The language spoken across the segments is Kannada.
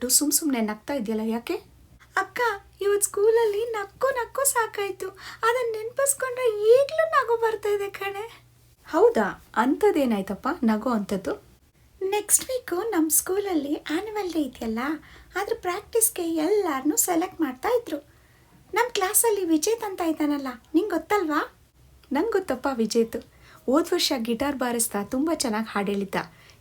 ಬಿಟ್ಬಿಟ್ಟು ಸುಮ್ ಸುಮ್ಮನೆ ನಗ್ತಾ ಇದೆಯಲ್ಲ ಯಾಕೆ? ಅಕ್ಕ ಇವತ್ತು ಸ್ಕೂಲಲ್ಲಿ ನಕ್ಕು ನಕ್ಕು ಸಾಕಾಯ್ತು. ಅದನ್ನ ನೆನಪಿಸ್ಕೊಂಡ್ರೆ ಈಗಲೂ ನಗು ಬರ್ತಾ ಇದೆ ಕಣೆ. ಹೌದಾ? ಅಂಥದ್ದೇನಾಯ್ತಪ್ಪ, ನಗು ಅಂಥದ್ದು? ನೆಕ್ಸ್ಟ್ ವೀಕು ನಮ್ಮ ಸ್ಕೂಲಲ್ಲಿ ಆ್ಯನ್ಯುವಲ್ ಡೇ ಇದೆಯಲ್ಲ, ಅದ್ರ ಪ್ರಾಕ್ಟೀಸ್ಗೆ ಎಲ್ಲರನ್ನೂ ಸೆಲೆಕ್ಟ್ ಮಾಡ್ತಾ ಇದ್ರು. ನಮ್ಮ ಕ್ಲಾಸಲ್ಲಿ ವಿಜೇತ್ ಅಂತ ಇದ್ದಾನಲ್ಲ, ನಿಂಗೆ ಗೊತ್ತಲ್ವಾ? ನಂಗೆ ಗೊತ್ತಪ್ಪ ವಿಜೇತ್. ಹೋದ ವರ್ಷ ಗಿಟಾರ್ ಬಾರಿಸ್ತಾ ತುಂಬ ಚೆನ್ನಾಗಿ ಹಾಡು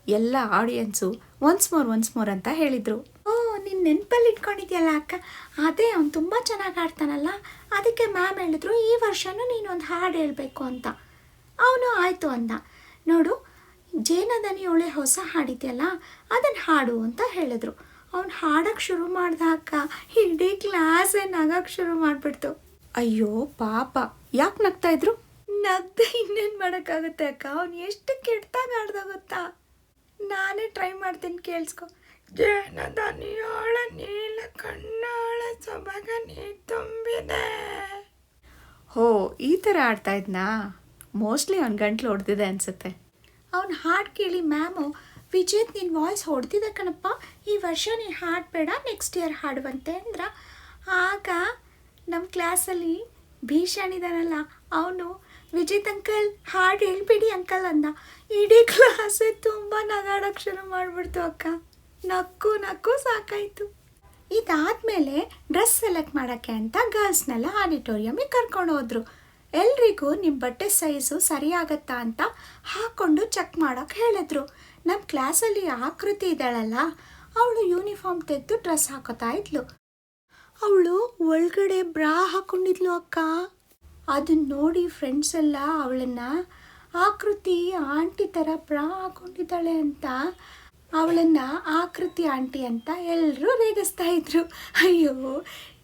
ಎಲ್ಲ audience once more once more ಅಂತ ಹೇಳಿದರು. ನಿನ್ನ ನೆನಪಲ್ಲಿ ಇಟ್ಕೊಂಡಿದ್ಯಲ್ಲ ಅಕ್ಕ? ಅದೇ ಅವ್ನು ತುಂಬ ಚೆನ್ನಾಗಿ ಹಾಡ್ತಾನಲ್ಲ. ಅದಕ್ಕೆ ಮ್ಯಾಮ್ ಹೇಳಿದ್ರು, ಈ ವರ್ಷನೂ ನೀನೊಂದು ಹಾಡು ಹೇಳಬೇಕು ಅಂತ. ಅವನು ಆಯಿತು ಅಂದ. ನೋಡು, ಜೇನದನಿ ಒಳ್ಳೆ ಹೊಸ ಹಾಡಿದ್ಯಲ್ಲ ಅದನ್ನು ಹಾಡು ಅಂತ ಹೇಳಿದ್ರು. ಅವ್ನು ಹಾಡಕ್ಕೆ ಶುರು ಮಾಡ್ದ ಅಕ್ಕ. ಇಡೀ ಕ್ಲಾಸೇ ನಗಕ್ಕೆ ಶುರು ಮಾಡಿಬಿಡ್ತು. ಅಯ್ಯೋ, ಪಾಪ. ಯಾಕೆ ನಗ್ತಾ ಇದ್ರು? ನಗ್ದೆ ಇನ್ನೇನು ಮಾಡೋಕ್ಕಾಗುತ್ತೆ ಅಕ್ಕ? ಅವ್ನು ಎಷ್ಟು ಕೆಟ್ಟದಾಗ ಆಡ್ದ ಗೊತ್ತಾ? ನಾನೇ ಟ್ರೈ ಮಾಡ್ತೀನಿ ಕೇಳಿಸ್ಕೊ. ಜೇನದನಿಯೋಳ ನೀಲ ಕಣ್ಣಾಳ ಸೊಬಗ ನೀ ತುಂಬಿದೆ. ಹೋ, ಈ ಥರ ಆಡ್ತಾ ಇದ್ನಾ? ಮೋಸ್ಟ್ಲಿ ಅವ್ನ ಗಂಟ್ಲು ಹೊಡೆದಿದೆ ಅನ್ಸುತ್ತೆ. ಅವ್ನ ಹಾಡು ಕೇಳಿ, ಮ್ಯಾಮು, ವಿಜೇತ್ ನಿನ್ನ ವಾಯ್ಸ್ ಹೊಡೆದಿದೆ ಕಣಪ್ಪ. ಈ ವರ್ಷ ನೀನು ಹಾಡಬೇಡ ನೆಕ್ಸ್ಟ್ ಇಯರ್ ಹಾಡುವಂತೆ ಅಂದ್ರೆ. ಆಗ ನಮ್ಮ ಕ್ಲಾಸಲ್ಲಿ ಭೀಷಣ್ ಇದಾನಲ್ಲ, ಅವನು, ವಿಜೇತ್ ಅಂಕಲ್, ಹಾಡು ಹೇಳ್ಬಿಡಿ ಅಂಕಲ್ ಅಂದ. ಇಡೀ ಕ್ಲಾಸೇ ತುಂಬ ನಗಾಡೋಕ್ಕೆ ಶುರು ಮಾಡಿಬಿಡ್ತು ಅಕ್ಕ. ನಕ್ಕು ನಕ್ಕು ಸಾಕಾಯಿತು. ಇದಾದ್ಮೇಲೆ ಡ್ರೆಸ್ ಸೆಲೆಕ್ಟ್ ಮಾಡೋಕ್ಕೆ ಅಂತ ಗರ್ಲ್ಸ್ನೆಲ್ಲ ಆಡಿಟೋರಿಯಮಿಗೆ ಕರ್ಕೊಂಡು ಹೋದ್ರು. ಎಲ್ರಿಗೂ ನಿಮ್ಮ ಬಟ್ಟೆ ಸೈಜು ಸರಿಯಾಗತ್ತಾ ಅಂತ ಹಾಕ್ಕೊಂಡು ಚೆಕ್ ಮಾಡೋಕೆ ಹೇಳಿದ್ರು. ನಮ್ಮ ಕ್ಲಾಸಲ್ಲಿ ಆಕೃತಿ ಇದ್ದಾಳಲ್ಲ, ಅವಳು ಯೂನಿಫಾರ್ಮ್ ತೆಗೆದು ಡ್ರೆಸ್ ಹಾಕೋತಾ ಇದ್ಲು. ಅವಳು ಒಳಗಡೆ ಬ್ರಾ ಹಾಕೊಂಡಿದ್ಲು ಅಕ್ಕ. ಅದನ್ನ ನೋಡಿ ಫ್ರೆಂಡ್ಸ್ ಎಲ್ಲ ಅವಳನ್ನ, ಆಕೃತಿ, ಆಂಟಿ ಥರ ಬ್ರಾ ಹಾಕೊಂಡಿದ್ದಾಳೆ ಅಂತ ಅವಳನ್ನ ಆಕೃತಿ ಆಂಟಿ ಅಂತ ಎಲ್ಲರೂ ರೇಗಿಸ್ತಾ ಇದ್ರು. ಅಯ್ಯೋ,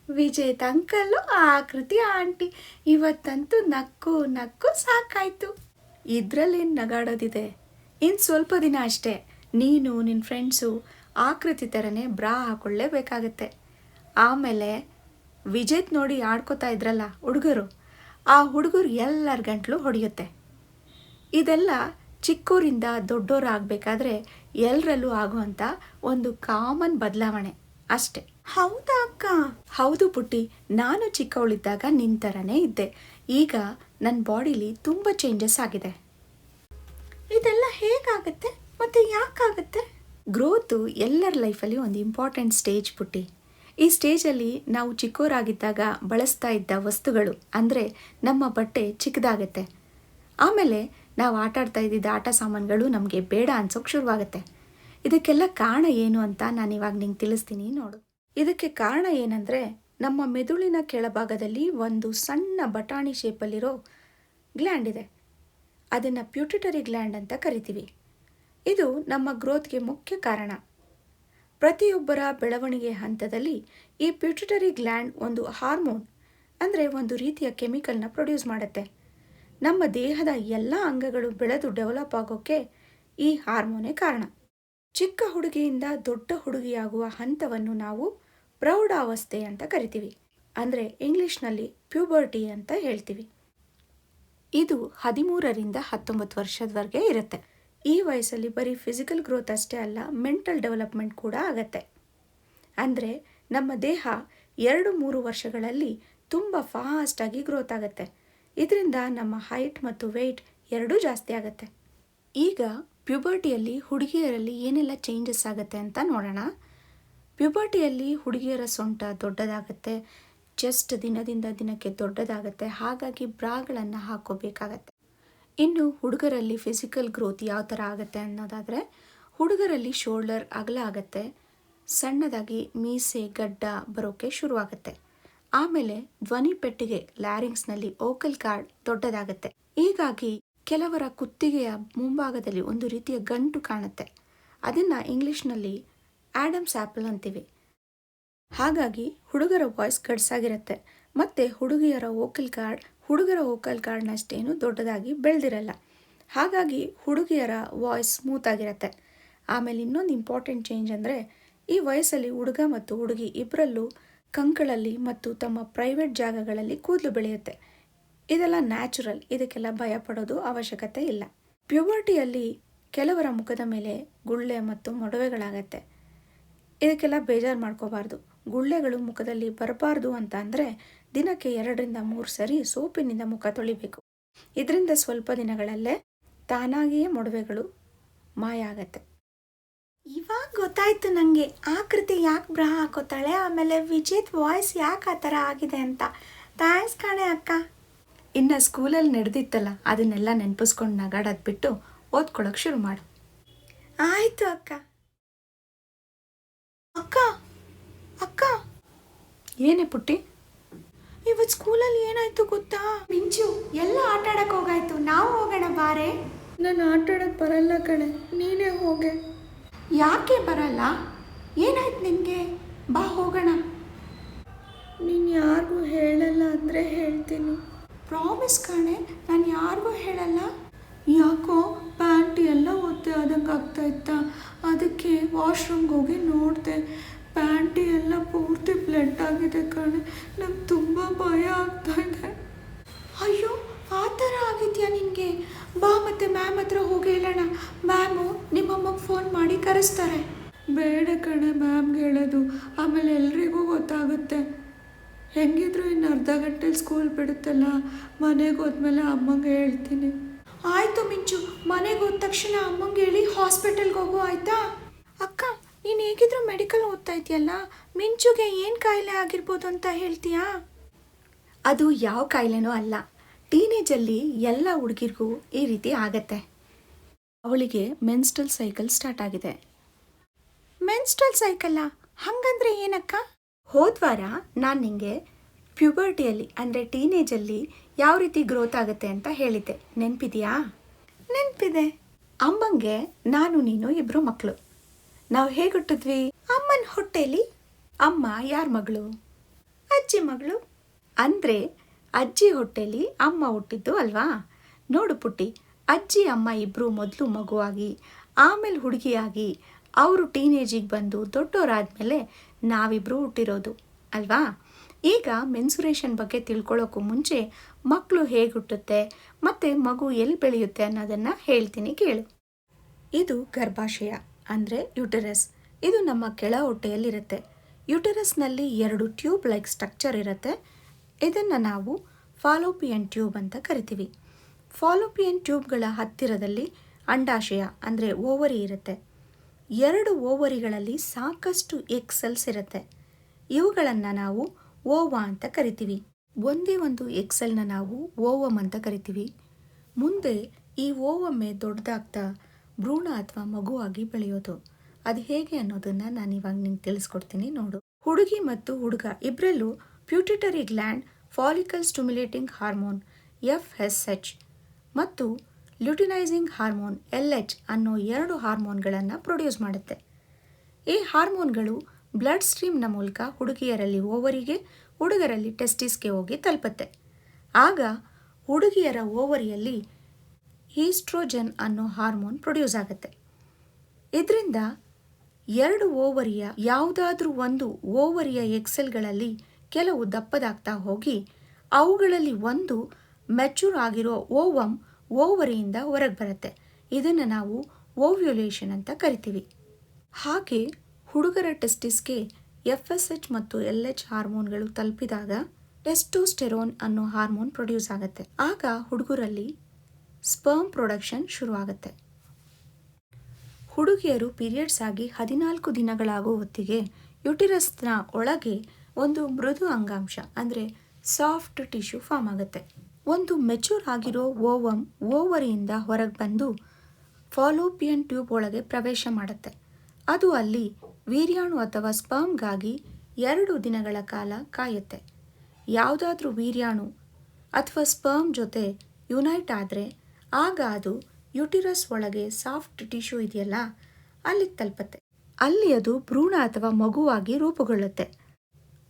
ವಿಜೇತ್ ಅಂಕಲ್ಲು ಆಕೃತಿ ಆಂಟಿ. ಇವತ್ತಂತೂ ನಕ್ಕು ನಕ್ಕು ಸಾಕಾಯ್ತು. ಇದ್ರಲ್ಲೇನು ನಗಾಡೋದಿದೆ. ಇನ್ನು ಸ್ವಲ್ಪ ದಿನ ಅಷ್ಟೇ ನೀನು ನಿನ್ನ ಫ್ರೆಂಡ್ಸು ಆಕೃತಿ ಥರನೇ ಬ್ರಾ ಹಾಕೊಳ್ಳೇಬೇಕಾಗತ್ತೆ. ಆಮೇಲೆ ವಿಜೇತ್ ನೋಡಿ ಆಡ್ಕೋತಾ ಇದ್ರಲ್ಲ ಹುಡುಗರು, ಆ ಹುಡುಗರು ಎಲ್ಲರ ಗಂಟ್ಲು ಹೊಡೆಯುತ್ತೆ. ಇದೆಲ್ಲ ಚಿಕ್ಕೂರಿಂದ ದೊಡ್ಡೋರು ಆಗಬೇಕಾದ್ರೆ ಎಲ್ಲರಲ್ಲೂ ಆಗುವಂಥ ಒಂದು ಕಾಮನ್ ಬದಲಾವಣೆ ಅಷ್ಟೆ. ಹೌದಾ ಅಕ್ಕ? ಹೌದು ಪುಟ್ಟಿ. ನಾನು ಚಿಕ್ಕವಳಿದ್ದಾಗ ನಿನ್ ಥರನೇ ಇದ್ದೆ. ಈಗ ನನ್ನ ಬಾಡಿಲಿ ತುಂಬ ಚೇಂಜಸ್ ಆಗಿದೆ. ಇದೆಲ್ಲ ಹೇಗಾಗತ್ತೆ? ಮತ್ತೆ ಯಾಕಾಗತ್ತೆ? ಗ್ರೋತು ಎಲ್ಲರ ಲೈಫಲ್ಲಿ ಒಂದು ಇಂಪಾರ್ಟೆಂಟ್ ಸ್ಟೇಜ್ ಪುಟ್ಟಿ. ಈ ಸ್ಟೇಜಲ್ಲಿ ನಾವು ಚಿಕ್ಕೋರಾಗಿದ್ದಾಗ ಬಳಸ್ತಾ ಇದ್ದ ವಸ್ತುಗಳು, ಅಂದರೆ ನಮ್ಮ ಬಟ್ಟೆ ಚಿಕ್ಕದಾಗತ್ತೆ. ಆಮೇಲೆ ನಾವು ಆಟ ಆಡ್ತಾ ಇದ್ದಿದ್ದ ಆಟ ಸಾಮಾನುಗಳು ನಮಗೆ ಬೇಡ ಅನ್ಸೋಕೆ ಶುರುವಾಗುತ್ತೆ. ಇದಕ್ಕೆಲ್ಲ ಕಾರಣ ಏನು ಅಂತ ನಾನು ಇವಾಗ ನಿಂಗೆ ತಿಳಿಸ್ತೀನಿ ನೋಡು. ಇದಕ್ಕೆ ಕಾರಣ ಏನಂದರೆ, ನಮ್ಮ ಮೆದುಳಿನ ಕೆಳಭಾಗದಲ್ಲಿ ಒಂದು ಸಣ್ಣ ಬಟಾಣಿ ಶೇಪಲ್ಲಿರೋ ಗ್ಲ್ಯಾಂಡ್ ಇದೆ. ಅದನ್ನು ಪ್ಯೂಟಿಟರಿ ಗ್ಲ್ಯಾಂಡ್ ಅಂತ ಕರಿತೀವಿ. ಇದು ನಮ್ಮ ಗ್ರೋತ್ಗೆ ಮುಖ್ಯ ಕಾರಣ. ಪ್ರತಿಯೊಬ್ಬರ ಬೆಳವಣಿಗೆ ಹಂತದಲ್ಲಿ ಈ ಪ್ಯೂಟಿಟರಿ ಗ್ಲ್ಯಾಂಡ್ ಒಂದು ಹಾರ್ಮೋನ್ ಅಂದರೆ ಒಂದು ರೀತಿಯ ಕೆಮಿಕಲ್ನ ಪ್ರೊಡ್ಯೂಸ್ ಮಾಡುತ್ತೆ. ನಮ್ಮ ದೇಹದ ಎಲ್ಲ ಅಂಗಗಳು ಬೆಳೆದು ಡೆವಲಪ್ ಆಗೋಕ್ಕೆ ಈ ಹಾರ್ಮೋನೇ ಕಾರಣ. ಚಿಕ್ಕ ಹುಡುಗಿಯಿಂದ ದೊಡ್ಡ ಹುಡುಗಿಯಾಗುವ ಹಂತವನ್ನು ನಾವು ಪ್ರೌಢಾವಸ್ಥೆ ಅಂತ ಕರಿತೀವಿ. ಅಂದರೆ ಇಂಗ್ಲಿಷ್ನಲ್ಲಿ ಪ್ಯೂಬರ್ಟಿ ಅಂತ ಹೇಳ್ತೀವಿ. ಇದು ಹದಿಮೂರರಿಂದ ಹತ್ತೊಂಬತ್ತು ವರ್ಷದವರೆಗೆ ಇರುತ್ತೆ. ಈ ವಯಸ್ಸಲ್ಲಿ ಬರೀ ಫಿಸಿಕಲ್ ಗ್ರೋತ್ ಅಷ್ಟೇ ಅಲ್ಲ ಮೆಂಟಲ್ ಡೆವಲಪ್ಮೆಂಟ್ ಕೂಡ ಆಗತ್ತೆ. ಅಂದರೆ ನಮ್ಮ ದೇಹ ಎರಡು ಮೂರು ವರ್ಷಗಳಲ್ಲಿ ತುಂಬ ಫಾಸ್ಟಾಗಿ ಗ್ರೋತ್ ಆಗುತ್ತೆ. ಇದರಿಂದ ನಮ್ಮ ಹೈಟ್ ಮತ್ತು ವೆಯ್ಟ್ ಎರಡೂ ಜಾಸ್ತಿ ಆಗುತ್ತೆ. ಈಗ ಪ್ಯುಬರ್ಟಿಯಲ್ಲಿ ಹುಡುಗಿಯರಲ್ಲಿ ಏನೆಲ್ಲ ಚೇಂಜಸ್ ಆಗುತ್ತೆ ಅಂತ ನೋಡೋಣ. ಪ್ಯುಬರ್ಟಿಯಲ್ಲಿ ಹುಡುಗಿಯರ ಸೊಂಟ ದೊಡ್ಡದಾಗುತ್ತೆ ಜಸ್ಟ್ ದಿನದಿಂದ ದಿನಕ್ಕೆ ದೊಡ್ಡದಾಗುತ್ತೆ, ಹಾಗಾಗಿ ಬ್ರಾಗಳನ್ನು ಹಾಕೋಬೇಕಾಗತ್ತೆ. ಇನ್ನು ಹುಡುಗರಲ್ಲಿ ಫಿಸಿಕಲ್ ಗ್ರೋತ್ ಯಾವ ಥರ ಆಗುತ್ತೆ ಅನ್ನೋದಾದರೆ, ಹುಡುಗರಲ್ಲಿ ಶೋಲ್ಡರ್ ಅಗಲ ಆಗುತ್ತೆ, ಸಣ್ಣದಾಗಿ ಮೀಸೆ ಗಡ್ಡ ಬರೋಕ್ಕೆ ಶುರುವಾಗುತ್ತೆ. ಆಮೇಲೆ ಧ್ವನಿ ಪೆಟ್ಟಿಗೆ ಲ್ಯಾರಿಂಗ್ಸ್ನಲ್ಲಿ ಓಕಲ್ ಕಾರ್ಡ್ ದೊಡ್ಡದಾಗುತ್ತೆ. ಹೀಗಾಗಿ ಕೆಲವರ ಕುತ್ತಿಗೆಯ ಮುಂಭಾಗದಲ್ಲಿ ಒಂದು ರೀತಿಯ ಗಂಟು ಕಾಣುತ್ತೆ. ಅದನ್ನು ಇಂಗ್ಲಿಷ್ನಲ್ಲಿ ಆಡಮ್ಸ್ ಆ್ಯಪಲ್ ಅಂತೀವಿ. ಹಾಗಾಗಿ ಹುಡುಗರ ವಾಯ್ಸ್ ಗಡ್ಸಾಗಿರುತ್ತೆ. ಮತ್ತು ಹುಡುಗಿಯರ ವೋಕಲ್ ಕಾರ್ಡ್, ಹುಡುಗರ ವೋಕಲ್ ಕಾರ್ಡ್ನಷ್ಟೇನು ದೊಡ್ಡದಾಗಿ ಬೆಳೆದಿರಲ್ಲ. ಹಾಗಾಗಿ ಹುಡುಗಿಯರ ವಾಯ್ಸ್ ಸ್ಮೂತ್ ಆಗಿರುತ್ತೆ ಆಮೇಲೆ ಇನ್ನೊಂದು ಇಂಪಾರ್ಟೆಂಟ್ ಚೇಂಜ್ ಅಂದರೆ ಈ ವಯಸ್ಸಲ್ಲಿ ಹುಡುಗ ಮತ್ತು ಹುಡುಗಿ ಇಬ್ಬರಲ್ಲೂ ಕಂಕಳಲ್ಲಿ ಮತ್ತು ತಮ್ಮ ಪ್ರೈವೇಟ್ ಜಾಗಗಳಲ್ಲಿ ಕೂದಲು ಬೆಳೆಯುತ್ತೆ. ಇದೆಲ್ಲ ನ್ಯಾಚುರಲ್ ಇದಕ್ಕೆಲ್ಲ ಭಯ ಪಡೋದು ಅವಶ್ಯಕತೆ ಇಲ್ಲ. ಪ್ಯೂಬರ್ಟಿಯಲ್ಲಿ ಕೆಲವರ ಮುಖದ ಮೇಲೆ ಗುಳ್ಳೆ ಮತ್ತು ಮೊಡವೆಗಳಾಗತ್ತೆ. ಇದಕ್ಕೆಲ್ಲ ಬೇಜಾರು ಮಾಡ್ಕೋಬಾರ್ದು. ಗುಳ್ಳೆಗಳು ಮುಖದಲ್ಲಿ ಬರಬಾರ್ದು ಅಂತ ಅಂದರೆ ದಿನಕ್ಕೆ ಎರಡರಿಂದ ಮೂರು ಸರಿ ಸೋಪಿನಿಂದ ಮುಖ ತೊಳಿಬೇಕು. ಇದರಿಂದ ಸ್ವಲ್ಪ ದಿನಗಳಲ್ಲೇ ತಾನಾಗಿಯೇ ಮೊಡವೆಗಳು ಮಾಯ ಆಗತ್ತೆ ಇವಾಗ ಗೊತ್ತಾಯ್ತು ನನಗೆ ಆಕೃತಿ ಯಾಕೆ ಬ್ರಹ ಹಾಕೋತಾಳೆ ಆಮೇಲೆ ವಿಜಿತ್ ವಾಯ್ಸ್ ಯಾಕೆ ಆ ಥರ ಆಗಿದೆ ಅಂತ. ಥ್ಯಾಂಕ್ಸ್ ಕಾಣೆ ಅಕ್ಕ. ಇನ್ನು ಸ್ಕೂಲಲ್ಲಿ ನಡೆದಿತ್ತಲ್ಲ ಅದನ್ನೆಲ್ಲ ನೆನಪಿಸ್ಕೊಂಡು ನಗಾಡೋದು ಬಿಟ್ಟು ಓದ್ಕೊಳಕ್ಕೆ ಶುರು ಮಾಡು. ಆಯಿತು ಅಕ್ಕ. ಅಕ್ಕ ಅಕ್ಕ. ಏನೇ ಪುಟ್ಟಿ? ಇವತ್ತು ಸ್ಕೂಲಲ್ಲಿ ಏನಾಯ್ತು ಗೊತ್ತಾ? ಮಿಂಚು ಎಲ್ಲ ಆಟ ಆಡಕ್ಕೆ ಹೋಗಾಯ್ತು. ನಾವು ಹೋಗೋಣ ಬಾರೆ. ನಾನು ಆಟ ಆಡಕ್ಕೆ ಬರಲ್ಲ ಕಣೆ ನೀನೇ ಹೋಗೆ. ಯಾಕೆ ಬರಲ್ಲ? ಏನಾಯ್ತು ನಿನಗೆ? ಬಾ ಹೋಗೋಣ. ನೀನು ಯಾರಿಗೂ ಹೇಳಲ್ಲ ಅಂದರೆ ಹೇಳ್ತೀನಿ. ಪ್ರಾಮಿಸ್ ಕಣೆ ನಾನು ಯಾರಿಗೂ ಹೇಳಲ್ಲ. ಯಾಕೋ ಪ್ಯಾಂಟ್ ಎಲ್ಲ ಒತ್ತೆ ಆದಂಗೆ ಆಗ್ತಾ ಇತ್ತ. ಅದಕ್ಕೆ ವಾಶ್ರೂಮ್ಗೆ ಹೋಗಿ ನೋಡಿದೆ. ಪ್ಯಾಂಟಿ ಎಲ್ಲ ಪೂರ್ತಿ ಬ್ಲಡ್ ಆಗಿದೆ ಕಣೆ. ನಂಗೆ ತುಂಬ ಭಯ ಆಗ್ತಾ ಇದೆ. ಅಯ್ಯೋ ಆ ಥರ ಆಗಿದೆಯಾ ನಿನಗೆ? ಬಾ ಮತ್ತೆ ಮ್ಯಾಮ್ ಹತ್ರ ಹೋಗಿ ಹೇಳೋಣ. ಮ್ಯಾಮು ನಿಮ್ಮಮ್ಮಗೆ ಫೋನ್ ಮಾಡಿ ಕರೆಸ್ತಾರೆ. ಬೇಡ ಕಣೆ ಮ್ಯಾಮ್ಗೆ ಹೇಳೋದು. ಆಮೇಲೆ ಎಲ್ರಿಗೂ ಗೊತ್ತಾಗುತ್ತೆ. ಹೆಂಗಿದ್ರು ಇನ್ನು ಅರ್ಧ ಗಂಟೆಲಿ ಸ್ಕೂಲ್ ಬಿಡುತ್ತಲ್ಲ? ಮನೆಗೆ ಹೋದ್ಮೇಲೆ ಅಮ್ಮಂಗೆ ಹೇಳ್ತೀನಿ. ಆಯಿತು ಮಿಂಚು. ಮನೆಗೆ ಹೋದ ತಕ್ಷಣ ಅಮ್ಮಂಗೆ ಹೇಳಿ ಹಾಸ್ಪಿಟಲ್ಗೆ ಹೋಗು, ಆಯ್ತಾ? ಅಕ್ಕ, ನೀನು ಹೇಗಿದ್ರು ಮೆಡಿಕಲ್ ಓದ್ತಾ ಇದೆಯಲ್ಲ? ಮಿಂಚುಗೆ ಏನು ಕಾಯಿಲೆ ಆಗಿರ್ಬೋದು ಅಂತ ಹೇಳ್ತೀಯಾ? ಅದು ಯಾವ ಕಾಯಿಲೆನೂ ಅಲ್ಲ. ಟೀನೇಜಲ್ಲಿ ಎಲ್ಲ ಹುಡುಗಿರಿಗೂ ಈ ರೀತಿ ಆಗತ್ತೆ. ಅವಳಿಗೆ ಮೆನ್ಸ್ಟ್ರಲ್ ಸೈಕಲ್ ಸ್ಟಾರ್ಟ್ ಆಗಿದೆ. ಮೆನ್ಸ್ಟ್ರಲ್ ಸೈಕಲ್ಲ? ಹಂಗಂದ್ರೆ ಏನಕ್ಕ? ಹೋದ್ವಾರ ನಾನು ನಿಂಗೆ ಪ್ಯೂಬರ್ಟಿಯಲ್ಲಿ, ಅಂದರೆ ಟೀನೇಜಲ್ಲಿ ಯಾವ ರೀತಿ ಗ್ರೋತ್ ಆಗುತ್ತೆ ಅಂತ ಹೇಳಿದ್ದೆ. ನೆನಪಿದೆಯಾ? ನೆನಪಿದೆ. ಅಮ್ಮಂಗೆ ನಾನು, ನೀನು ಇಬ್ರು ಮಕ್ಕಳು ನಾವು ಹೇಗೆ ಹುಟ್ಟಿದ್ವಿ ಅಮ್ಮನ ಹೊಟ್ಟೆಲಿ? ಅಮ್ಮ ಯಾರ ಮಗಳು? ಅಜ್ಜಿ ಮಗಳು. ಅಂದರೆ ಅಜ್ಜಿ ಹೊಟ್ಟೆಲಿ ಅಮ್ಮ ಹುಟ್ಟಿದ್ದು ಅಲ್ವಾ? ನೋಡು ಪುಟ್ಟಿ, ಅಜ್ಜಿ, ಅಮ್ಮ ಇಬ್ಬರು ಮೊದಲು ಮಗುವಾಗಿ, ಆಮೇಲೆ ಹುಡುಗಿಯಾಗಿ, ಅವರು ಟೀನೇಜಿಗೆ ಬಂದು ದೊಡ್ಡವರಾದ್ಮೇಲೆ ನಾವಿಬ್ಬರು ಹುಟ್ಟಿರೋದು ಅಲ್ವಾ? ಈಗ ಮೆನ್ಸುರೇಷನ್ ಬಗ್ಗೆ ತಿಳ್ಕೊಳ್ಳೋಕ್ಕೂ ಮುಂಚೆ ಮಕ್ಕಳು ಹೇಗೆ ಹುಟ್ಟುತ್ತೆ ಮತ್ತು ಮಗು ಎಲ್ಲಿ ಬೆಳೆಯುತ್ತೆ ಅನ್ನೋದನ್ನು ಹೇಳ್ತೀನಿ ಕೇಳು. ಇದು ಗರ್ಭಾಶಯ, ಅಂದರೆ ಯುಟರಸ್. ಇದು ನಮ್ಮ ಕೆಳ ಹೊಟ್ಟೆಯಲ್ಲಿರುತ್ತೆ. ಯುಟರಸ್ನಲ್ಲಿ ಎರಡು ಟ್ಯೂಬ್ ಲೈಕ್ ಸ್ಟ್ರಕ್ಚರ್ ಇರುತ್ತೆ. ಇದನ್ನು ನಾವು ಫಾಲೋಪಿಯನ್ ಟ್ಯೂಬ್ ಅಂತ ಕರಿತೀವಿ. ಫಾಲೋಪಿಯನ್ ಟ್ಯೂಬ್ಗಳ ಹತ್ತಿರದಲ್ಲಿ ಅಂಡಾಶಯ ಅಂದರೆ ಓವರಿ ಇರುತ್ತೆ. ಎರಡು ಓವರಿಗಳಲ್ಲಿ ಸಾಕಷ್ಟು ಎಕ್ಸೆಲ್ಸ್ ಇರುತ್ತೆ. ಇವುಗಳನ್ನು ನಾವು ಓವಾ ಅಂತ ಕರಿತೀವಿ. ಒಂದೇ ಒಂದು ಎಕ್ಸೆಲ್ನ ನಾವು ಓವಮ್ ಅಂತ ಕರಿತೀವಿ. ಮುಂದೆ ಈ ಓವಮ್ಮೆ ದೊಡ್ಡದಾಗ್ತಾ ಭ್ರೂಣ ಅಥವಾ ಮಗುವಾಗಿ ಬೆಳೆಯೋದು. ಅದು ಹೇಗೆ ಅನ್ನೋದನ್ನು ನಾನು ಇವಾಗ ನಿಂಗೆ ತಿಳಿಸ್ಕೊಡ್ತೀನಿ ನೋಡು. ಹುಡುಗಿ ಮತ್ತು ಹುಡುಗ ಇಬ್ಬರಲ್ಲೂ pituitary gland follicle stimulating hormone F S H ಮತ್ತು ಲ್ಯೂಟಿನೈಸಿಂಗ್ ಹಾರ್ಮೋನ್ ಎಲ್ ಎಚ್ ಅನ್ನೋ ಎರಡು ಹಾರ್ಮೋನ್ಗಳನ್ನು ಪ್ರೊಡ್ಯೂಸ್ ಮಾಡುತ್ತೆ. ಈ ಹಾರ್ಮೋನ್ಗಳು ಬ್ಲಡ್ ಸ್ಟ್ರೀಮ್ನ ಮೂಲಕ ಹುಡುಗಿಯರಲ್ಲಿ ಓವರಿಗೆ ಹುಡುಗರಲ್ಲಿ ಟೆಸ್ಟಿಸ್ಗೆ ಹೋಗಿ ತಲುಪುತ್ತೆ. ಆಗ ಹುಡುಗಿಯರ ಓವರಿಯಲ್ಲಿ ಈಸ್ಟ್ರೋಜನ್ ಅನ್ನೋ ಹಾರ್ಮೋನ್ ಪ್ರೊಡ್ಯೂಸ್ ಆಗುತ್ತೆ. ಇದರಿಂದ ಎರಡು ಓವರಿಯ ಯಾವುದಾದ್ರೂ ಒಂದು ಓವರಿಯ ಎಕ್ಸೆಲ್ಗಳಲ್ಲಿ ಕೆಲವು ದಪ್ಪದಾಗ್ತಾ ಹೋಗಿ ಅವುಗಳಲ್ಲಿ ಒಂದು ಮೆಚೂರ್ ಆಗಿರೋ ಓವಮ್ ಓವರಿಯಿಂದ ಹೊರಗೆ ಬರುತ್ತೆ. ಇದನ್ನು ನಾವು ಓವ್ಯುಲೇಷನ್ ಅಂತ ಕರಿತೀವಿ. ಹಾಗೆ ಹುಡುಗರ ಟೆಸ್ಟಿಸ್ಗೆ ಎಫ್ ಎಸ್ ಎಚ್ ಮತ್ತು ಎಲ್ ಎಚ್ ಹಾರ್ಮೋನ್ಗಳು ತಲುಪಿದಾಗ ಟೆಸ್ಟೋಸ್ಟೆರೋನ್ ಅನ್ನೋ ಹಾರ್ಮೋನ್ ಪ್ರೊಡ್ಯೂಸ್ ಆಗುತ್ತೆ. ಆಗ ಹುಡುಗರಲ್ಲಿ ಸ್ಪರ್ಮ್ ಪ್ರೊಡಕ್ಷನ್ ಶುರುವಾಗುತ್ತೆ. ಹುಡುಗಿಯರು ಪೀರಿಯಡ್ಸ್ ಆಗಿ ಹದಿನಾಲ್ಕು ದಿನಗಳಾಗೋ ಹೊತ್ತಿಗೆ ಯುಟಿರಸ್ನ ಒಳಗೆ ಒಂದು ಮೃದು ಅಂಗಾಂಶ, ಅಂದರೆ ಸಾಫ್ಟ್ ಟಿಶ್ಯೂ ಫಾರ್ಮ್ ಆಗುತ್ತೆ. ಒಂದು ಮೆಚೂರ್ ಆಗಿರೋ ಓವಮ್ ಓವರಿಯಿಂದ ಹೊರಗೆ ಬಂದು ಫಾಲೋಪಿಯನ್ ಟ್ಯೂಬ್ ಒಳಗೆ ಪ್ರವೇಶ ಮಾಡುತ್ತೆ. ಅದು ಅಲ್ಲಿ ವೀರ್ಯಾಣು ಅಥವಾ ಸ್ಪರ್ಮ್ಗಾಗಿ ಎರಡು ದಿನಗಳ ಕಾಲ ಕಾಯುತ್ತೆ. ಯಾವುದಾದ್ರೂ ವೀರ್ಯಾಣು ಅಥವಾ ಸ್ಪರ್ಮ್ ಜೊತೆ ಯುನೈಟ್ ಆದರೆ ಆಗ ಅದು ಯುಟಿರಸ್ ಒಳಗೆ ಸಾಫ್ಟ್ ಟಿಶ್ಯೂ ಇದೆಯಲ್ಲ ಅಲ್ಲಿಗೆ ತಲುಪತ್ತೆ. ಅಲ್ಲಿ ಅದು ಭ್ರೂಣ ಅಥವಾ ಮಗುವಾಗಿ ರೂಪುಗೊಳ್ಳುತ್ತೆ.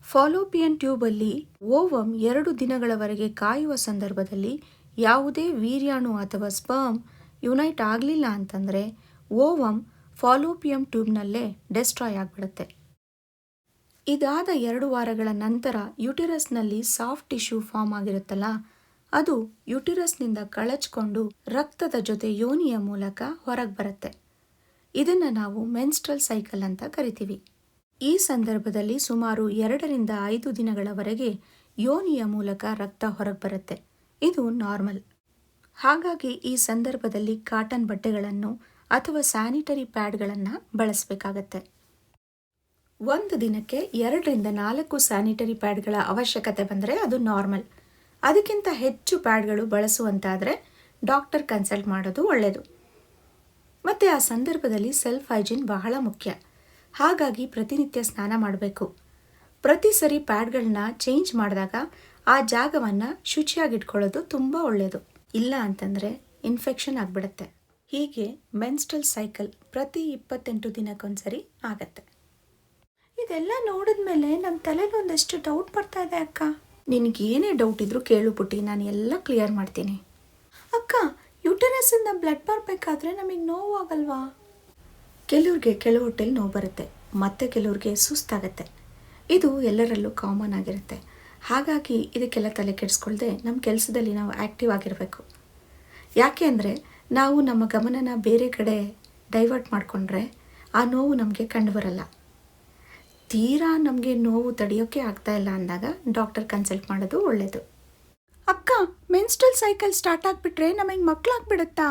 ಫಾಲೋಪಿಯನ್ ಟ್ಯೂಬಲ್ಲಿ ಓವಮ್ ಎರಡು ದಿನಗಳವರೆಗೆ ಕಾಯುವ ಸಂದರ್ಭದಲ್ಲಿ ಯಾವುದೇ ವೀರ್ಯಾಣು ಅಥವಾ ಸ್ಪರ್ಮ್ ಯುನೈಟ್ ಆಗಲಿಲ್ಲ ಅಂತಂದರೆ ಓವಮ್ ಫಾಲೋಪಿಯಂ ಟ್ಯೂಬ್ನಲ್ಲೇ ಡೆಸ್ಟ್ರಾಯ್ ಆಗಿಬಿಡುತ್ತೆ. ಇದಾದ ಎರಡು ವಾರಗಳ ನಂತರ ಯುಟಿರಸ್ನಲ್ಲಿ ಸಾಫ್ಟ್ ಟಿಶ್ಯೂ ಫಾರ್ಮ್ ಆಗಿರುತ್ತಲ್ಲ, ಅದು ಯುಟಿರಸ್ನಿಂದ ಕಳಚ್ಕೊಂಡು ರಕ್ತದ ಜೊತೆ ಯೋನಿಯ ಮೂಲಕ ಹೊರಗೆ ಬರುತ್ತೆ. ಇದನ್ನು ನಾವು ಮೆನ್ಸ್ಟ್ರಲ್ ಸೈಕಲ್ ಅಂತ ಕರಿತೀವಿ. ಈ ಸಂದರ್ಭದಲ್ಲಿ ಸುಮಾರು ಎರಡರಿಂದ ಐದು ದಿನಗಳವರೆಗೆ ಯೋನಿಯ ಮೂಲಕ ರಕ್ತ ಹೊರಗೆ ಬರುತ್ತೆ ಇದು ನಾರ್ಮಲ್. ಹಾಗಾಗಿ ಈ ಸಂದರ್ಭದಲ್ಲಿ ಕಾಟನ್ ಬಟ್ಟೆಗಳನ್ನು ಅಥವಾ ಸ್ಯಾನಿಟರಿ ಪ್ಯಾಡ್ಗಳನ್ನು ಬಳಸಬೇಕಾಗತ್ತೆ. ಒಂದು ದಿನಕ್ಕೆ ಎರಡರಿಂದ ನಾಲ್ಕು ಸ್ಯಾನಿಟರಿ ಪ್ಯಾಡ್ಗಳ ಅವಶ್ಯಕತೆ ಬಂದರೆ ಅದು ನಾರ್ಮಲ್. ಅದಕ್ಕಿಂತ ಹೆಚ್ಚು ಪ್ಯಾಡ್ಗಳು ಬಳಸುವಂತಾದರೆ ಡಾಕ್ಟರ್ ಕನ್ಸಲ್ಟ್ ಮಾಡೋದು ಒಳ್ಳೆಯದು ಮತ್ತು ಆ ಸಂದರ್ಭದಲ್ಲಿ ಸೆಲ್ಫ್ ಹೈಜೀನ್ ಬಹಳ ಮುಖ್ಯ. ಹಾಗಾಗಿ ಪ್ರತಿನಿತ್ಯ ಸ್ನಾನ ಮಾಡಬೇಕು. ಪ್ರತಿ ಸರಿ ಪ್ಯಾಡ್ಗಳನ್ನ ಚೇಂಜ್ ಮಾಡಿದಾಗ ಆ ಜಾಗವನ್ನು ಶುಚಿಯಾಗಿಟ್ಕೊಳ್ಳೋದು ತುಂಬ ಒಳ್ಳೆಯದು ಇಲ್ಲ ಅಂತಂದರೆ ಇನ್ಫೆಕ್ಷನ್ ಆಗಿಬಿಡುತ್ತೆ. ಹೀಗೆ ಮೆನ್ಸ್ಟ್ರಲ್ ಸೈಕಲ್ ಪ್ರತಿ ಇಪ್ಪತ್ತೆಂಟು ದಿನಕ್ಕೊಂದ್ಸರಿ ಆಗತ್ತೆ. ಇದೆಲ್ಲ ನೋಡಿದ ಮೇಲೆ ನಮ್ಮ ತಲೆಗೆ ಒಂದಷ್ಟು ಡೌಟ್ ಬರ್ತಾ ಇದೆ ಅಕ್ಕ. ನಿನಗೆ ಏನೇ ಡೌಟ್ ಇದ್ರೂ ಕೇಳು ಪುಟ್ಟಿ, ನಾನು ಎಲ್ಲ ಕ್ಲಿಯರ್ ಮಾಡ್ತೀನಿ. ಅಕ್ಕ, ಯುಟರಸ್ಸಿಂದ ಬ್ಲಡ್ ಬರಬೇಕಾದ್ರೆ ನಮಗೆ ನೋವು ಆಗಲ್ವಾ ಕೆಲವ್ರಿಗೆ ಕೆಳ ಹೊಟ್ಟೆಲಿ ನೋವು ಬರುತ್ತೆ, ಮತ್ತು ಕೆಲವ್ರಿಗೆ ಸುಸ್ತಾಗತ್ತೆ. ಇದು ಎಲ್ಲರಲ್ಲೂ ಕಾಮನ್ ಆಗಿರುತ್ತೆ. ಹಾಗಾಗಿ ಇದಕ್ಕೆಲ್ಲ ತಲೆ ಕೆಡಿಸ್ಕೊಳ್ದೆ ನಮ್ಮ ಕೆಲಸದಲ್ಲಿ ನಾವು ಆ್ಯಕ್ಟಿವ್ ಆಗಿರಬೇಕು. ಯಾಕೆ ಅಂದರೆ ನಾವು ನಮ್ಮ ಗಮನನ ಬೇರೆ ಕಡೆ ಡೈವರ್ಟ್ ಮಾಡಿಕೊಂಡ್ರೆ ಆ ನೋವು ನಮಗೆ ಕಂಡುಬರಲ್ಲ. ತೀರಾ ನಮಗೆ ನೋವು ತಡೆಯೋಕ್ಕೆ ಆಗ್ತಾ ಇಲ್ಲ ಅಂದಾಗ ಡಾಕ್ಟರ್ ಕನ್ಸಲ್ಟ್ ಮಾಡೋದು ಒಳ್ಳೆಯದು ಅಕ್ಕ ಮೆನ್ಸ್ಟ್ರಲ್ ಸೈಕಲ್ ಸ್ಟಾರ್ಟ್ ಆಗಿಬಿಟ್ರೆ ನಮಗೆ ಮಕ್ಕಳಾಗ್ಬಿಡುತ್ತಾ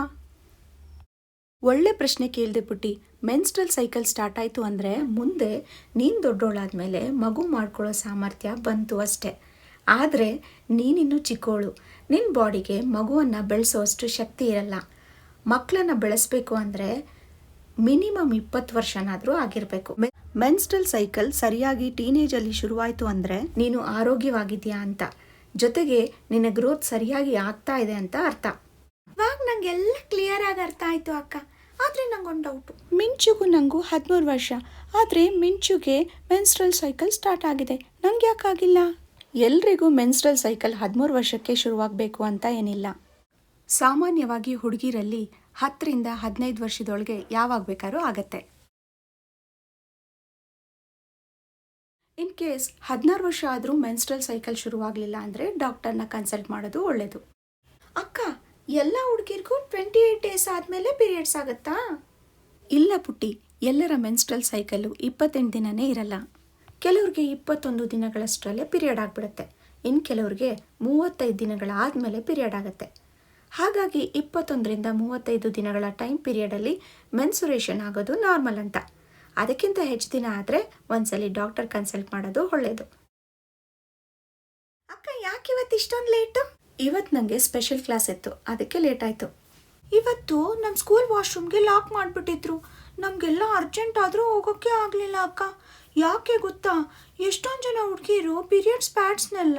ಒಳ್ಳೆ ಪ್ರಶ್ನೆ ಕೇಳಿದೆ ಪುಟ್ಟಿ. ಮೆನ್ಸ್ಟ್ರಲ್ ಸೈಕಲ್ ಸ್ಟಾರ್ಟ್ ಆಯಿತು ಅಂದರೆ ಮುಂದೆ ನೀನು ದೊಡ್ಡೋಳಾದ್ಮೇಲೆ ಮಗು ಮಾಡ್ಕೊಳ್ಳೋ ಸಾಮರ್ಥ್ಯ ಬಂತು ಅಷ್ಟೆ. ಆದರೆ ನೀನಿನ್ನೂ ಚಿಕ್ಕೋಳು. ನಿನ್ನ ಬಾಡಿಗೆ ಮಗುವನ್ನು ಬೆಳೆಸೋಷ್ಟು ಶಕ್ತಿ ಇರಲ್ಲ. ಮಕ್ಕಳನ್ನು ಬೆಳೆಸಬೇಕು ಅಂದರೆ ಮಿನಿಮಮ್ ಇಪ್ಪತ್ತು ವರ್ಷನಾದರೂ ಆಗಿರಬೇಕು. ಮೆನ್ಸ್ಟ್ರಲ್ ಸೈಕಲ್ ಸರಿಯಾಗಿ ಟೀನೇಜಲ್ಲಿ ಶುರುವಾಯಿತು ಅಂದರೆ ನೀನು ಆರೋಗ್ಯವಾಗಿದೆಯಾ ಅಂತ. ಜೊತೆಗೆ ನಿನ್ನ ಗ್ರೋತ್ ಸರಿಯಾಗಿ ಆಗ್ತಾ ಇದೆ ಅಂತ ಅರ್ಥ. ಇವಾಗ ನಂಗೆಲ್ಲ ಕ್ಲಿಯರ್ ಆಗಿ ಅರ್ಥ ಆಯಿತು ಅಕ್ಕ. ಆದರೆ ನಂಗೊಂದು ಡೌಟು ಮಿಂಚುಗೂ ನನಗೂ ಹದಿಮೂರು ವರ್ಷ. ಆದರೆ ಮಿಂಚುಗೆ ಮೆನ್ಸ್ಟ್ರಲ್ ಸೈಕಲ್ ಸ್ಟಾರ್ಟ್ ಆಗಿದೆ. ನಂಗೆ ಯಾಕಾಗಿಲ್ಲ ಎಲ್ರಿಗೂ ಮೆನ್ಸ್ಟ್ರಲ್ ಸೈಕಲ್ ಹದಿಮೂರು ವರ್ಷಕ್ಕೆ ಶುರುವಾಗಬೇಕು ಅಂತ ಏನಿಲ್ಲ. ಸಾಮಾನ್ಯವಾಗಿ ಹುಡುಗಿರಲ್ಲಿ ಹತ್ತರಿಂದ ಹದಿನೈದು ವರ್ಷದೊಳಗೆ ಯಾವಾಗ ಬೇಕಾದ್ರೂ ಆಗತ್ತೆ. ಇನ್ ಕೇಸ್ ಹದಿನಾರು ವರ್ಷ ಆದರೂ ಮೆನ್ಸ್ಟ್ರಲ್ ಸೈಕಲ್ ಶುರುವಾಗಲಿಲ್ಲ ಅಂದರೆ ಡಾಕ್ಟರ್ನ ಕನ್ಸಲ್ಟ್ ಮಾಡೋದು ಒಳ್ಳೆಯದು ಅಕ್ಕ ಎಲ್ಲ ಹುಡುಗಿರ್ಗೂ ಟ್ವೆಂಟಿ ಏಯ್ಟ್ ಡೇಸ್ ಆದಮೇಲೆ ಪೀರಿಯಡ್ಸ್ ಆಗುತ್ತಾ? ಇಲ್ಲ ಪುಟ್ಟಿ, ಎಲ್ಲರ ಮೆನ್ಸ್ಟ್ರಲ್ ಸೈಕಲ್ಲು ಇಪ್ಪತ್ತೆಂಟು ದಿನವೇ ಇರಲ್ಲ. ಕೆಲವ್ರಿಗೆ ಇಪ್ಪತ್ತೊಂದು ದಿನಗಳಷ್ಟರಲ್ಲೇ ಪೀರಿಯಡ್ ಆಗಿಬಿಡುತ್ತೆ. ಇನ್ನು ಕೆಲವ್ರಿಗೆ ಮೂವತ್ತೈದು ದಿನಗಳ ಆದಮೇಲೆ ಪೀರಿಯಡ್ ಆಗುತ್ತೆ. ಹಾಗಾಗಿ ಇಪ್ಪತ್ತೊಂದರಿಂದ ಮೂವತ್ತೈದು ದಿನಗಳ ಟೈಮ್ ಪೀರಿಯಡಲ್ಲಿ ಮೆನ್ಸುರೇಷನ್ ಆಗೋದು ನಾರ್ಮಲ್ ಅಂತ. ಅದಕ್ಕಿಂತ ಹೆಚ್ಚು ದಿನ ಆದರೆ ಒಂದ್ಸಲಿ ಡಾಕ್ಟರ್ ಕನ್ಸಲ್ಟ್ ಮಾಡೋದು ಒಳ್ಳೆಯದು ಅಕ್ಕ ಯಾಕೆ ಇವತ್ತು ಇಷ್ಟೊಂದು ಲೇಟು ಇವತ್ತು ನನಗೆ ಸ್ಪೆಷಲ್ ಕ್ಲಾಸ್ ಇತ್ತು. ಅದಕ್ಕೆ ಲೇಟ್ ಆಯಿತು. ಇವತ್ತು ನಮ್ಮ ಸ್ಕೂಲ್ ವಾಶ್ರೂಮ್ಗೆ ಲಾಕ್ ಮಾಡಿಬಿಟ್ಟಿದ್ರು. ನಮಗೆಲ್ಲ ಅರ್ಜೆಂಟ್ ಆದರೂ ಹೋಗೋಕ್ಕೆ ಆಗಲಿಲ್ಲ ಅಕ್ಕ. ಯಾಕೆ ಗೊತ್ತಾ? ಎಷ್ಟೊಂದು ಜನ ಹುಡುಗಿರು ಪೀರಿಯಡ್ಸ್ ಪ್ಯಾಡ್ಸ್ನೆಲ್ಲ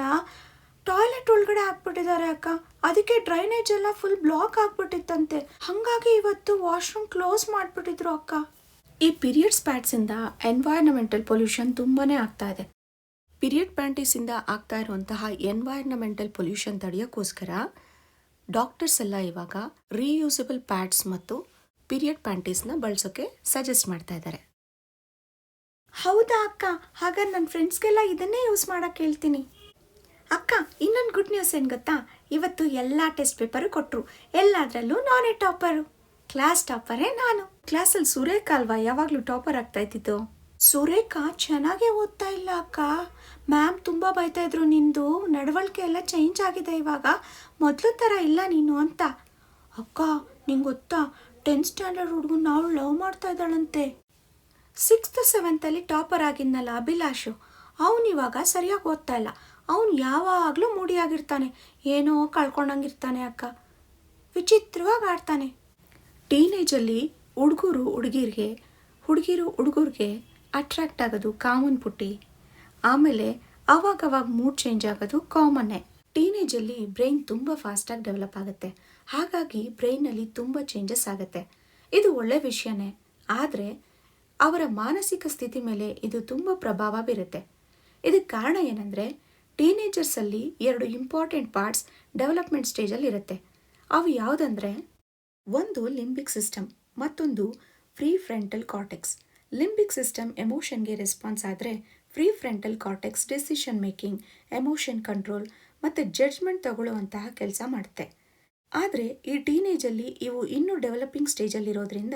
ಟಾಯ್ಲೆಟ್ ಒಳಗಡೆ ಹಾಕ್ಬಿಟ್ಟಿದ್ದಾರೆ ಅಕ್ಕ. ಅದಕ್ಕೆ ಡ್ರೈನೇಜ್ ಎಲ್ಲ ಫುಲ್ ಬ್ಲಾಕ್ ಆಗ್ಬಿಟ್ಟಿತ್ತಂತೆ. ಹಾಗಾಗಿ ಇವತ್ತು ವಾಶ್ರೂಮ್ ಕ್ಲೋಸ್ ಮಾಡಿಬಿಟ್ಟಿದ್ರು ಅಕ್ಕ. ಈ ಪೀರಿಯಡ್ಸ್ ಪ್ಯಾಡ್ಸಿಂದ ಎನ್ವೈರ್ನಮೆಂಟಲ್ ಪೊಲ್ಯೂಷನ್ ತುಂಬಾ ಆಗ್ತಾ ಇದೆ. ಪೀರಿಯಡ್ ಪ್ಯಾಂಟೀಸಿಂದ ಆಗ್ತಾ ಇರುವಂತಹ ಎನ್ವೈರ್ನಮೆಂಟಲ್ ಪೊಲ್ಯೂಷನ್ ತಡೆಯೋಕ್ಕೋಸ್ಕರ ಡಾಕ್ಟರ್ಸ್ ಎಲ್ಲ ಇವಾಗ ರೀಯೂಸಬಲ್ ಪ್ಯಾಡ್ಸ್ ಮತ್ತು ಪೀರಿಯಡ್ ಪ್ಯಾಂಟೀಸ್ನ ಬಳಸೋಕೆ ಸಜೆಸ್ಟ್ ಮಾಡ್ತಾ ಇದ್ದಾರೆ. ಹೌದಾ ಅಕ್ಕ? ಹಾಗಾದ್ರೆ ನನ್ನ ಫ್ರೆಂಡ್ಸ್ಗೆಲ್ಲ ಇದನ್ನೇ ಯೂಸ್ ಮಾಡಕ್ಕೆ ಹೇಳ್ತೀನಿ. ಅಕ್ಕ, ಇನ್ನೊಂದು ಗುಡ್ ನ್ಯೂಸ್ ಏನು ಗೊತ್ತಾ? ಇವತ್ತು ಎಲ್ಲ ಟೆಸ್ಟ್ ಪೇಪರು ಕೊಟ್ಟರು ಎಲ್ಲದರಲ್ಲೂ ನಾನೇ ಟಾಪರು. ಕ್ಲಾಸ್ ಟಾಪರೇ ನಾನು. ಕ್ಲಾಸಲ್ಲಿ ಸೂರ್ಯಕಾಲ್ವಾ ಯಾವಾಗಲೂ ಟಾಪರ್ ಆಗ್ತಾ ಇದ್ದಿದ್ದು? ಸುರೇಖ ಚೆನ್ನಾಗೇ ಓದ್ತಾ ಇಲ್ಲ ಅಕ್ಕ. ಮ್ಯಾಮ್ ತುಂಬ ಬೈತಾ ಇದ್ರು ನಿಂದು. ನಡವಳಿಕೆ ಎಲ್ಲ ಚೇಂಜ್ ಆಗಿದೆ ಇವಾಗ. ಮೊದಲು ಥರ ಇಲ್ಲ ನೀನು ಅಂತ. ಅಕ್ಕ, ನಿಂಗೆ ಗೊತ್ತಾ? ಟೆಂತ್ ಸ್ಟ್ಯಾಂಡರ್ಡ್ ಹುಡುಗನ ನಾವು ಲವ್ ಮಾಡ್ತಾ ಇದ್ದಾಳಂತೆ. ಸಿಕ್ಸ್ತ್ ಸೆವೆಂತಲ್ಲಿ ಟಾಪರ್ ಆಗಿದ್ನಲ್ಲ ಅಭಿಲಾಷು. ಇವಾಗ ಸರಿಯಾಗಿ ಓದ್ತಾ ಇಲ್ಲ. ಅವನು ಯಾವಾಗಲೂ ಮೂಡಿಯಾಗಿರ್ತಾನೆ. ಏನೋ ಕಳ್ಕೊಂಡಂಗಿರ್ತಾನೆ ಅಕ್ಕ. ವಿಚಿತ್ರವಾಗಿ ಆಡ್ತಾನೆ. ಟೀನೇಜಲ್ಲಿ ಹುಡುಗರು ಹುಡುಗಿರಿಗೆ, ಹುಡುಗಿರು ಹುಡುಗರಿಗೆ ಅಟ್ರಾಕ್ಟ್ ಆಗೋದು ಕಾಮನ್ ಪುಟ್ಟಿ. ಆಮೇಲೆ ಅವಾಗವಾಗ ಮೂಡ್ ಚೇಂಜ್ ಆಗೋದು ಕಾಮನ್ನೇ ಟೀನೇಜಲ್ಲಿ ಬ್ರೈನ್ ತುಂಬ ಫಾಸ್ಟಾಗಿ ಡೆವಲಪ್ ಆಗುತ್ತೆ. ಹಾಗಾಗಿ ಬ್ರೈನಲ್ಲಿ ತುಂಬ ಚೇಂಜಸ್ ಆಗುತ್ತೆ. ಇದು ಒಳ್ಳೆ ವಿಷಯನೇ. ಆದರೆ ಅವರ ಮಾನಸಿಕ ಸ್ಥಿತಿ ಮೇಲೆ ಇದು ತುಂಬ ಪ್ರಭಾವ ಬೀರುತ್ತೆ. ಇದಕ್ಕೆ ಕಾರಣ ಏನಂದರೆ ಟೀನೇಜರ್ಸಲ್ಲಿ ಎರಡು ಇಂಪಾರ್ಟೆಂಟ್ ಪಾರ್ಟ್ಸ್ ಡೆವಲಪ್ಮೆಂಟ್ ಸ್ಟೇಜಲ್ಲಿ ಇರುತ್ತೆ. ಅವು ಯಾವುದಂದ್ರೆ ಒಂದು ಲಿಂಬಿಕ್ ಸಿಸ್ಟಮ್ ಮತ್ತೊಂದು free frontal cortex limbic system ಎಮೋಷನ್ಗೆ ರೆಸ್ಪಾನ್ಸ್ ಆದರೆ prefrontal cortex decision making, emotion control ಮತ್ತು ಜಡ್ಜ್ಮೆಂಟ್ ತಗೊಳ್ಳುವಂತಹ ಕೆಲಸ ಮಾಡುತ್ತೆ ಆದರೆ ಈ ಟೀನೇಜಲ್ಲಿ ಇವು ಇನ್ನೂ ಡೆವಲಪಿಂಗ್ ಸ್ಟೇಜಲ್ಲಿರೋದ್ರಿಂದ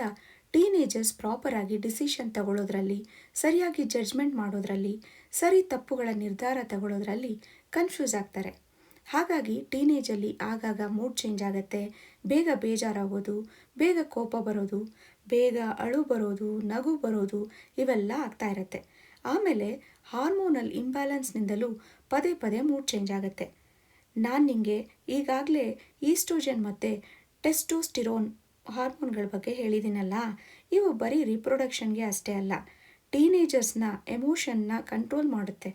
ಟೀನೇಜರ್ಸ್ ಪ್ರಾಪರಾಗಿ ಡಿಸಿಷನ್ ತಗೊಳ್ಳೋದ್ರಲ್ಲಿ, ಸರಿಯಾಗಿ ಜಡ್ಜ್ಮೆಂಟ್ ಮಾಡೋದ್ರಲ್ಲಿ, ಸರಿ ತಪ್ಪುಗಳ ನಿರ್ಧಾರ ತಗೊಳ್ಳೋದ್ರಲ್ಲಿ ಕನ್ಫ್ಯೂಸ್ ಆಗ್ತಾರೆ. ಹಾಗಾಗಿ ಟೀನೇಜಲ್ಲಿ ಆಗಾಗ ಮೂಡ್ ಚೇಂಜ್ ಆಗುತ್ತೆ, ಬೇಗ ಬೇಜಾರಾಗೋದು, ಬೇಗ ಕೋಪ ಬರೋದು ಬೇಗ ಅಳು ಬರೋದು, ನಗು ಬರೋದು ಇವೆಲ್ಲ ಆಗ್ತಾ ಇರುತ್ತೆ. ಆಮೇಲೆ ಹಾರ್ಮೋನಲ್ ಇಂಬ್ಯಾಲೆನ್ಸ್ನಿಂದಲೂ ಪದೇ ಪದೇ ಮೂಡ್ ಚೇಂಜ್ ಆಗುತ್ತೆ. ನಾನು ನಿಮಗೆ ಈಗಾಗಲೇ ಈಸ್ಟ್ರೋಜನ್ ಮತ್ತು ಟೆಸ್ಟೋಸ್ಟಿರೋನ್ ಹಾರ್ಮೋನ್ಗಳ ಬಗ್ಗೆ ಹೇಳಿದ್ದೀನಲ್ಲ ಇವು ಬರೀ ರಿಪ್ರೊಡಕ್ಷನ್ಗೆ ಅಷ್ಟೇ ಅಲ್ಲ ಟೀನೇಜರ್ಸ್ನ ಎಮೋಷನ್ನ ಕಂಟ್ರೋಲ್ ಮಾಡುತ್ತೆ.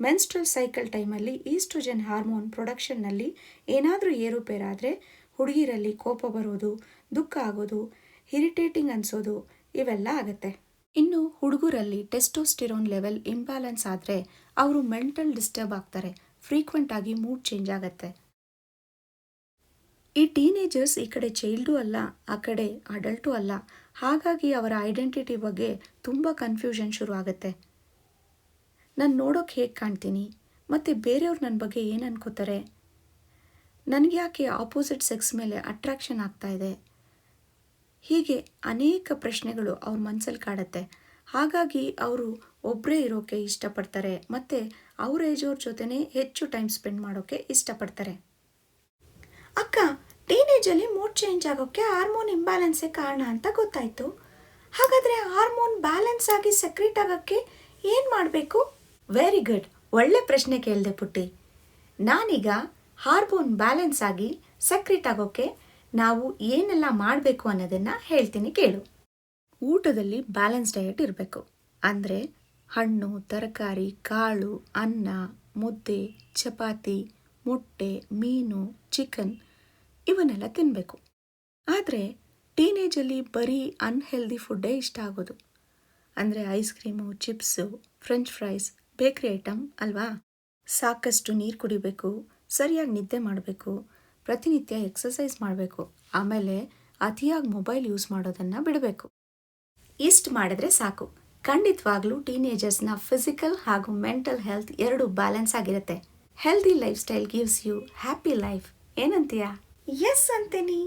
ಮೆನ್ಸ್ಟ್ರಲ್ ಸೈಕಲ್ ಟೈಮಲ್ಲಿ ಈಸ್ಟ್ರೋಜನ್ ಹಾರ್ಮೋನ್ ಪ್ರೊಡಕ್ಷನ್ನಲ್ಲಿ ಏನಾದರೂ ಏರುಪೇರಾದರೆ ಹುಡುಗಿರಲ್ಲಿ ಕೋಪ ಬರೋದು, ದುಃಖ ಆಗೋದು ಇರಿಟೇಟಿಂಗ್ ಅನಿಸೋದು ಇವೆಲ್ಲ ಆಗುತ್ತೆ. ಇನ್ನು ಹುಡುಗರಲ್ಲಿ ಟೆಸ್ಟೋಸ್ಟಿರೋನ್ ಲೆವೆಲ್ ಇಂಬ್ಯಾಲೆನ್ಸ್ ಆದರೆ ಅವರು ಮೆಂಟಲ್ ಡಿಸ್ಟರ್ಬ್ ಆಗ್ತಾರೆ, ಫ್ರೀಕ್ವೆಂಟ್ ಆಗಿ ಮೂಡ್ ಚೇಂಜ್ ಆಗುತ್ತೆ. ಈ ಟೀನೇಜರ್ಸ್ ಈ ಕಡೆ ಚೈಲ್ಡು ಅಲ್ಲ, ಆ ಕಡೆ ಅಡಲ್ಟು ಅಲ್ಲ, ಹಾಗಾಗಿ ಅವರ ಐಡೆಂಟಿಟಿ ಬಗ್ಗೆ ತುಂಬ ಕನ್ಫ್ಯೂಷನ್ ಶುರು ಆಗುತ್ತೆ. ನಾನು ನೋಡೋಕೆ ಹೇಗೆ ಕಾಣ್ತೀನಿ, ಮತ್ತು ಬೇರೆಯವ್ರು ನನ್ನ ಬಗ್ಗೆ ಏನು ಅನ್ಕೋತಾರೆ? ನನಗೆ ಯಾಕೆ ಆಪೋಸಿಟ್ ಸೆಕ್ಸ್ ಮೇಲೆ ಅಟ್ರಾಕ್ಷನ್ ಆಗ್ತಾ ಇದೆ? ಹೀಗೆ ಅನೇಕ ಪ್ರಶ್ನೆಗಳು ಅವ್ರ ಮನಸ್ಸಲ್ಲಿ ಕಾಡುತ್ತೆ. ಹಾಗಾಗಿ ಅವರು ಒಬ್ಬರೇ ಇರೋಕ್ಕೆ ಇಷ್ಟಪಡ್ತಾರೆ, ಮತ್ತು ಅವ್ರ ಏಜವ್ರ ಜೊತೆನೇ ಹೆಚ್ಚು ಟೈಮ್ ಸ್ಪೆಂಡ್ ಮಾಡೋಕ್ಕೆ ಇಷ್ಟಪಡ್ತಾರೆ. ಅಕ್ಕ ಟೀನೇಜಲ್ಲಿ ಮೂಡ್ ಚೇಂಜ್ ಆಗೋಕ್ಕೆ ಹಾರ್ಮೋನ್ ಇಂಬ್ಯಾಲೆನ್ಸೇ ಕಾರಣ ಅಂತ ಗೊತ್ತಾಯಿತು. ಹಾಗಾದರೆ ಹಾರ್ಮೋನ್ ಬ್ಯಾಲೆನ್ಸ್ ಆಗಿ ಸೆಕ್ರೆಟ್ ಆಗೋಕ್ಕೆ ಏನು ಮಾಡಬೇಕು? ವೆರಿ ಗುಡ್ ಒಳ್ಳೆ ಪ್ರಶ್ನೆ ಕೇಳಿದೆ ಪುಟ್ಟಿ. ನಾನೀಗ ಹಾರ್ಮೋನ್ ಬ್ಯಾಲೆನ್ಸ್ ಆಗಿ ಸೆಕ್ರೆಟ್ ಆಗೋಕ್ಕೆ ನಾವು ಏನೆಲ್ಲ ಮಾಡಬೇಕು ಅನ್ನೋದನ್ನು ಹೇಳ್ತೀನಿ ಕೇಳು. ಊಟದಲ್ಲಿ ಬ್ಯಾಲೆನ್ಸ್ ಡಯಟ್ ಇರಬೇಕು. ಅಂದರೆ ಹಣ್ಣು, ತರಕಾರಿ, ಕಾಳು, ಅನ್ನ, ಮುದ್ದೆ, ಚಪಾತಿ, ಮೊಟ್ಟೆ, ಮೀನು ಚಿಕನ್ ಇವನ್ನೆಲ್ಲ ತಿನ್ನಬೇಕು ಆದರೆ ಟೀನೇಜಲ್ಲಿ ಬರೀ ಅನ್ಹೆಲ್ದಿ ಫುಡ್ಡೇ ಇಷ್ಟ ಆಗೋದು. ಅಂದರೆ ice cream chips french fries bakery item ಅಲ್ವಾ? ಸಾಕಷ್ಟು ನೀರು ಕುಡಿಬೇಕು, ಸರಿಯಾಗಿ ನಿದ್ದೆ ಮಾಡಬೇಕು ಪ್ರತಿನಿತ್ಯ ಎಕ್ಸಸೈಸ್ ಮಾಡಬೇಕು. ಆಮೇಲೆ ಅತಿಯಾಗಿ ಮೊಬೈಲ್ ಯೂಸ್ ಮಾಡೋದನ್ನು ಬಿಡಬೇಕು. ಇಷ್ಟು ಮಾಡಿದ್ರೆ ಸಾಕು. ಖಂಡಿತವಾಗ್ಲೂ ಟೀನೇಜರ್ಸ್ನ ಫಿಸಿಕಲ್ ಹಾಗೂ ಮೆಂಟಲ್ ಹೆಲ್ತ್ ಎರಡು ಬ್ಯಾಲೆನ್ಸ್ ಆಗಿರುತ್ತೆ. Healthy lifestyle gives you happy life ಏನಂತೀಯಾ? Yes ಅಂತೀನಿ